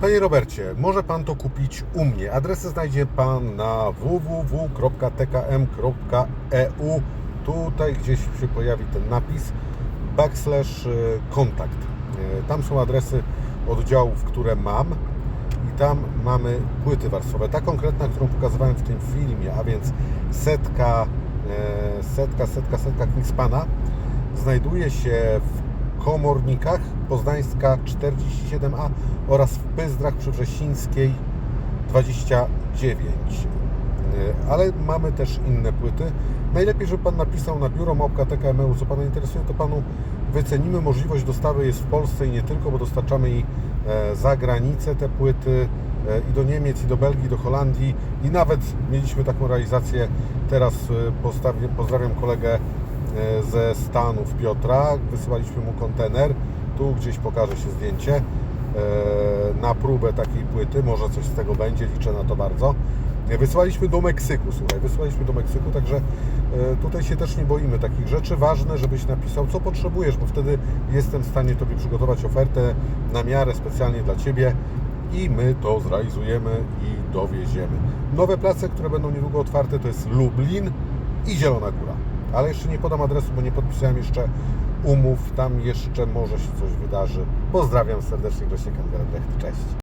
Panie Robercie, może Pan to kupić u mnie. Adresy znajdzie Pan na www.tkm.eu. Tutaj gdzieś się pojawi ten napis backslash y, kontakt. Y, Tam są adresy oddziałów, które mam i tam mamy płyty warstwowe. Ta konkretna, którą pokazywałem w tym filmie, a więc setka, e, setka, setka, setka Kingspana znajduje się w Komornikach Poznańska 47A oraz w Pyzdrach przy Wrzesińskiej 29. E, Ale mamy też inne płyty. Najlepiej, żeby Pan napisał na biuro małpka TKMU, co Pana interesuje, to Panu wycenimy. Możliwość dostawy jest w Polsce i nie tylko, bo dostarczamy i e, za granicę te płyty e, i do Niemiec, i do Belgii, do Holandii i nawet mieliśmy taką realizację. Teraz pozdrawiam kolegę ze Stanów Piotra. Wysyłaliśmy mu kontener. Tu gdzieś pokaże się zdjęcie e, na próbę takiej płyty. Może coś z tego będzie, liczę na to bardzo. E, Wysłaliśmy do Meksyku, słuchaj, wysłaliśmy do Meksyku, także e, tutaj się też nie boimy takich rzeczy. Ważne, żebyś napisał, co potrzebujesz, bo wtedy jestem w stanie Tobie przygotować ofertę na miarę specjalnie dla Ciebie i my to zrealizujemy i dowieziemy. Nowe place, które będą niedługo otwarte, to jest Lublin i Zielona Góra. Ale jeszcze nie podam adresu, bo nie podpisałem jeszcze umów. Tam jeszcze może się coś wydarzy. Pozdrawiam serdecznie, Grzesiek Engelbrecht. Cześć.